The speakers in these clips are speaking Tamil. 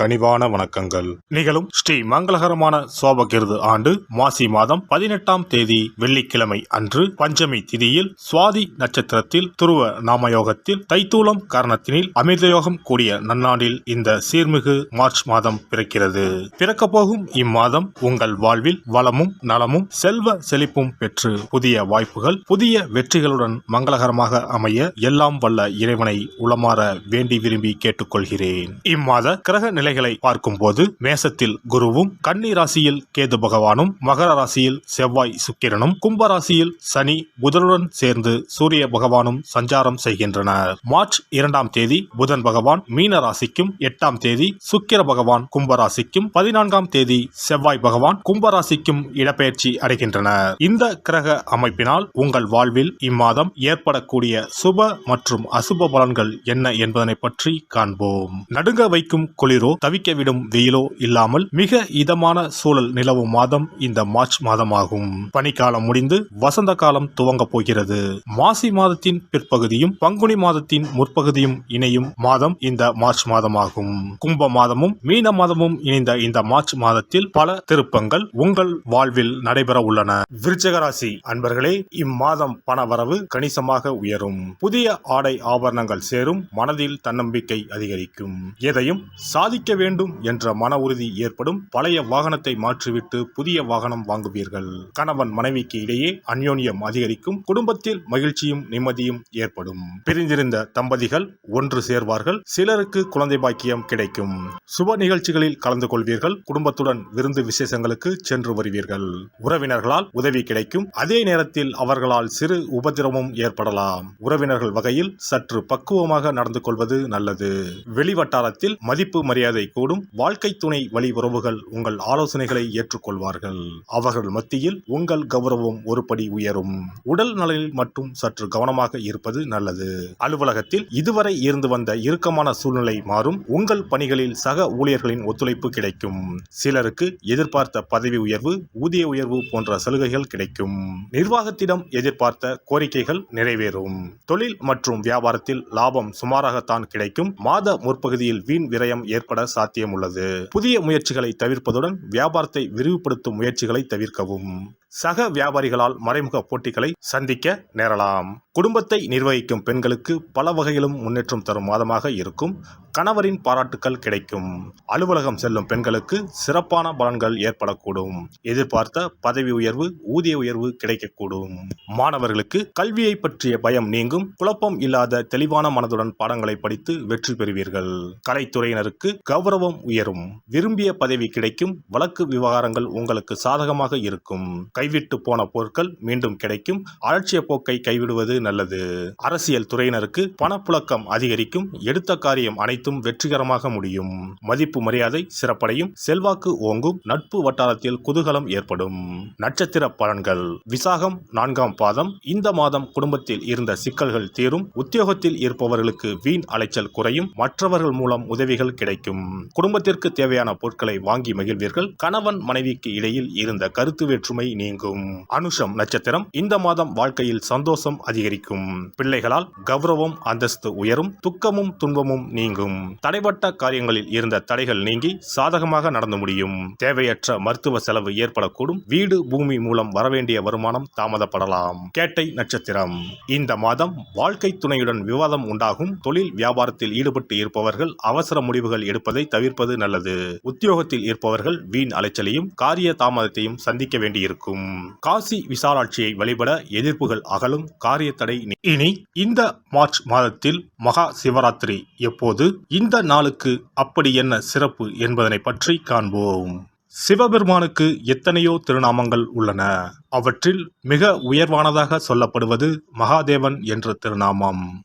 கனிவான வணக்கங்கள். நிகழும் ஸ்ரீ மங்களகரமான சோபகிருது ஆண்டு மாசி மாதம் பதினெட்டாம் தேதி வெள்ளிக்கிழமை அன்று பஞ்சமி திதியில் சுவாதி நட்சத்திரத்தில் துருவ நாமயோகத்தில் தைத்தூலம் காரணத்தினில் அமிர்தயோகம் கூடிய நன்னாளில் இந்த சீர்மிகு மார்ச் மாதம் பிறக்கிறது. பிறக்கப்போகும் இம்மாதம் உங்கள் வாழ்வில் வளமும் நலமும் செல்வ செழிப்பும் பெற்று புதிய வாய்ப்புகள் புதிய வெற்றிகளுடன் மங்களகரமாக அமைய எல்லாம் வல்ல இறைவனை உளமாற வேண்டி விரும்பி கேட்டுக்கொள்கிறேன். இம்மாத கிரக நிலைகளை பார்க்கும்போது மேசத்தில் குருவும் கன்னி ராசியில் கேது பகவானும் மகர ராசியில் செவ்வாய் சுக்கிரனும் கும்பராசியில் சனி புதனுடன் சேர்ந்து சூரிய பகவானும் சஞ்சாரம் செய்கின்றனர். மார்ச் இரண்டாம் தேதி புதன் பகவான் மீன ராசிக்கும் எட்டாம் தேதி சுக்கிர பகவான் கும்பராசிக்கும் பதினான்காம் தேதி செவ்வாய் பகவான் கும்பராசிக்கும் இடப்பெயர்ச்சி அடைகின்றனர். இந்த கிரக அமைப்பினால் உங்கள் வாழ்வில் இம்மாதம் ஏற்படக்கூடிய சுப மற்றும் அசுப பலன்கள் என்ன என்பதனை பற்றி காண்போம். நடுங்க வைக்கும் குளிரோ தவிக்க விடும் வெயிலோ இல்லாமல் மிக இதமான சூழல் நிலவும் மாதம் இந்த மார்ச் மாதமாகும். பனிக்காலம் முடிந்து வசந்த காலம் துவங்க போகிறது. மாசி மாதத்தின் பிற்பகுதியும் பங்குனி மாதத்தின் முற்பகுதியும் இணையும் மாதம் இந்த மார்ச் மாதமாகும். கும்ப மாதமும் மீன மாதமும் இணைந்த இந்த மார்ச் மாதத்தில் பல திருப்பங்கள் உங்கள் வாழ்வில் நடைபெற உள்ளன. விருச்சகராசி அன்பர்களே இம்மாதம் பணவரவு கணிசமாக உயரும். புதிய ஆடை ஆபரணங்கள் சேரும் மனதில் தன்னம்பிக்கை அதிகரிக்கும். எதையும் சாதிக்க வேண்டும் என்ற மன உறுதி ஏற்படும் பழைய வாகனத்தை மாற்றிவிட்டு புதிய வாகனம் வாங்குவீர்கள். கணவன் மனைவிக்கு இடையே அந்யோன்யம் அதிகரிக்கும் குடும்பத்தில் மகிழ்ச்சியும் நிம்மதியும் ஏற்படும். பிரிந்திருந்த தம்பதிகள் ஒன்று சேர்வார்கள் சிலருக்கு குழந்தை பாக்கியம் கிடைக்கும். சுப நிகழ்ச்சிகளில் கலந்து கொள்வீர்கள் குடும்பத்துடன் விருந்து விசேஷங்களுக்கு சென்று வருவீர்கள். உறவினர்களால் உதவி கிடைக்கும் அதே நேரத்தில் அவர்களால் சிறு உபதிரமும் ஏற்படலாம். உறவினர்கள் வகையில் சற்று பக்குவமாக நடந்து கொள்வது நல்லது. வெளிவட்டாரத்தில் மதிப்பு மரியாதை கூடும். வாழ்க்கை துணை வழி உறவுகள் உங்கள் ஆலோசனைகளை ஏற்றுக்கொள்வார்கள். அவர்கள் மத்தியில் உங்கள் கௌரவம் ஒருபடி உயரும். உடல் நலனில் மட்டும் சற்று கவனமாக இருப்பது நல்லது. அலுவலகத்தில் இதுவரை இருந்து வந்த இறுக்கமான சூழ்நிலை மாறும். உங்கள் பணிகளில் சக ஊழியர்களின் ஒத்துழைப்பு கிடைக்கும். சிலருக்கு எதிர்பார்த்த பதவி உயர்வு ஊதிய உயர்வு போன்ற சலுகைகள் கிடைக்கும். நிர்வாகத்திடம் எதிர்பார்த்த கோரிக்கைகள் நிறைவேறும். தொழில் மற்றும் வியாபாரத்தில் லாபம் சுமாராகத்தான் கிடைக்கும். மாத முற்பகுதியில் வீண் விரயம் ஏற்பட சாத்தியம் உள்ளது. புதிய முயற்சிகளை தவிர்ப்பதுடன் வியாபாரத்தை விரிவுபடுத்தும் முயற்சிகளை தவிர்க்கவும். சக வியாபாரிகளால் மறைமுக போட்டிகளை சந்திக்க நேரலாம். குடும்பத்தை நிர்வகிக்கும் பெண்களுக்கு பல வகையிலும் முன்னேற்றம் தரும் மாதமாக இருக்கும். கணவரின் பாராட்டுக்கள் கிடைக்கும். அலுவலகம் செல்லும் பெண்களுக்கு சிறப்பான பலன்கள் ஏற்படக்கூடும். எதிர்பார்த்த பதவி உயர்வு ஊதிய உயர்வு கிடைக்கக்கூடும். மாணவர்களுக்கு கல்வியை பற்றிய பயம் நீங்கும். குழப்பம் இல்லாத தெளிவான மனதுடன் பாடங்களை படித்து வெற்றி பெறுவீர்கள். கலைத்துறையினருக்கு கௌரவம் உயரும். விரும்பிய பதவி கிடைக்கும். வழக்கு விவகாரங்கள் உங்களுக்கு சாதகமாக இருக்கும். கைவிட்டு போன பொருட்கள் மீண்டும் கிடைக்கும். அலட்சிய போக்கை கைவிடுவது நல்லது. அரசியல் துறையினருக்கு பணப்புழக்கம் அதிகரிக்கும். எடுத்த காரியம் அனைத்தும் வெற்றிகரமாக முடியும். மதிப்பு மரியாதை சிறப்படையும். செல்வாக்கு ஓங்கும். நட்பு வட்டாரத்தில் குதூகலம் ஏற்படும். நட்சத்திர பலன்கள். விசாகம் நான்காம் பாதம். இந்த மாதம் குடும்பத்தில் இருந்த சிக்கல்கள் தீரும். உத்தியோகத்தில் இருப்பவர்களுக்கு வீண் அலைச்சல் குறையும். மற்றவர்கள் மூலம் உதவிகள் கிடைக்கும். குடும்பத்திற்கு தேவையான பொருட்களை வாங்கி மகிழ்வீர்கள். கணவன் மனைவிக்கு இடையில் இருந்த கருத்து வேற்றுமை நீங்கும். அனுஷம் நட்சத்திரம் இந்த மாதம் வாழ்க்கையில் சந்தோஷம் அதிகரிக்கும். பிள்ளைகளால் கௌரவம் அந்தஸ்து உயரும் துக்கமும் துன்பமும் நீங்கும். தடைப்பட்ட காரியங்களில் இருந்த தடைகள் நீங்கி சாதகமாக நடந்து முடியும். தேவையற்ற மருத்துவ செலவு ஏற்படக்கூடும். வீடு பூமி மூலம் வரவேண்டிய வருமானம் தாமதப்படலாம். கேட்டை நட்சத்திரம். இந்த மாதம் வாழ்க்கை துணையுடன் விவாதம் உண்டாகும். தொழில் வியாபாரத்தில் ஈடுபட்டு இருப்பவர்கள் அவசர முடிவுகள் எடுப்பதை தவிர்ப்பது நல்லது. உத்தியோகத்தில் இருப்பவர்கள் வீண் அலைச்சலையும் காரிய தாமதத்தையும் சந்திக்க வேண்டியிருக்கும். காசி விசாலாட்சியை வழிபட எதிர்ப்புகள் அகலும் காரிய தடை இனி இந்த மார்ச் மாதத்தில் மகா சிவராத்திரி. எப்போது? இந்த நாளுக்கு அப்படி என்ன சிறப்பு என்பதனை பற்றி காண்போம். சிவபெருமானுக்கு எத்தனையோ திருநாமங்கள் உள்ளன. அவற்றில் மிக உயர்வானதாக சொல்லப்படுவது மகாதேவன் என்ற திருநாமம்.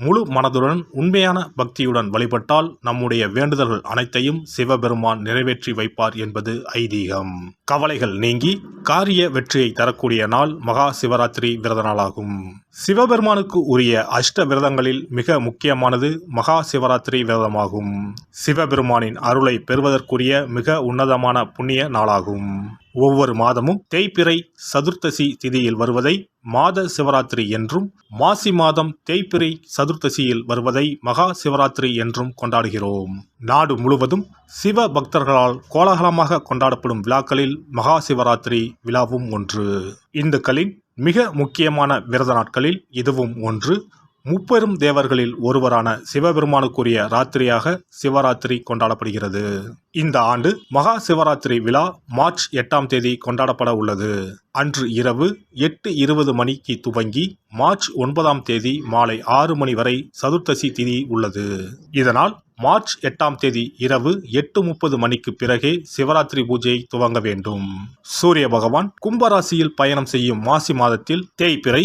முழு மனதுடன் உண்மையான பக்தியுடன் வழிபட்டால் நம்முடைய வேண்டுதல்கள் அனைத்தையும் சிவபெருமான் நிறைவேற்றி வைப்பார் என்பது ஐதீகம். கவலைகள் நீங்கி காரிய வெற்றியை தரக்கூடிய நாள் மகா சிவராத்திரி விரத நாளாகும். சிவபெருமானுக்கு உரிய அஷ்ட விரதங்களில் மிக முக்கியமானது மகா சிவராத்திரி விரதமாகும். சிவபெருமானின் அருளை பெறுவதற்குரிய மிக உன்னதமான புண்ணிய நாளாகும். ஒவ்வொரு மாதமும் தேய்பிறை சதுர்த்தசி திதியில் வருவதை மாத சிவராத்திரி என்றும் மாசி மாதம் தேய்பிறை சதுர்த்தசியில் வருவதை மகா சிவராத்திரி என்றும் கொண்டாடுகிறோம். நாடு முழுவதும் சிவ பக்தர்களால் கோலாகலமாக கொண்டாடப்படும் விழாக்களில் மகா சிவராத்திரி விழாவும் ஒன்று. இந்துக்களின் மிக முக்கியமான விரத நாட்களில் இதுவும் ஒன்று. முப்பெரும் தேவர்களில் ஒருவரான சிவபெருமானுக்குரிய ராத்திரியாக சிவராத்திரி கொண்டாடப்படுகிறது. இந்த ஆண்டு மகா சிவராத்திரி விழா மார்ச் எட்டாம் தேதி கொண்டாடப்பட உள்ளது. அன்று இரவு எட்டு இருபது மணிக்கு துவங்கி மார்ச் ஒன்பதாம் தேதி மாலை ஆறு மணி வரை சதுர்த்தசி திதி உள்ளது. இதனால் மார்ச் எட்டாம் தேதி இரவு எட்டு முப்பது மணிக்கு பிறகே சிவராத்திரி பூஜையை துவங்க வேண்டும். சூரிய பகவான் கும்பராசியில் பயணம் செய்யும் மாசி மாதத்தில் தேய்பிறை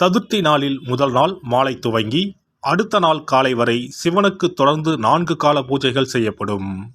சதுர்த்தி நாளில் முதல் நாள் மாலை துவங்கி அடுத்த நாள் காலை வரை சிவனுக்கு தொடர்ந்து நான்கு கால பூஜைகள் செய்யப்படும்.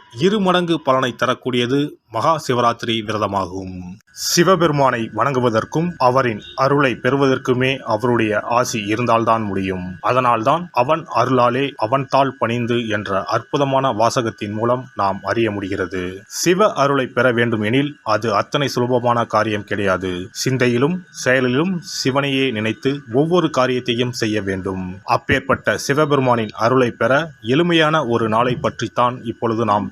இரு மடங்கு பலனை தரக்கூடியது மகா சிவராத்திரி விரதமாகும். சிவபெருமானை வணங்குவதற்கும் அவரின் அருளை பெறுவதற்குமே அவருடைய ஆசி இருந்தால்தான் முடியும். அதனால்தான் அவன் அருளாலே அவன் தாள் பணிந்து என்ற அற்புதமான வாசகத்தின் மூலம் நாம் அறிய முடிகிறது. சிவ அருளை பெற வேண்டும் எனில் அது அத்தனை சுலபமான காரியம் கிடையாது. சிந்தையிலும் செயலிலும் சிவனையே நினைத்து ஒவ்வொரு காரியத்தையும் செய்ய வேண்டும். அப்பேற்பட்ட சிவபெருமானின் அருளை பெற எளிமையான ஒரு நாளை பற்றித்தான் இப்பொழுது நாம்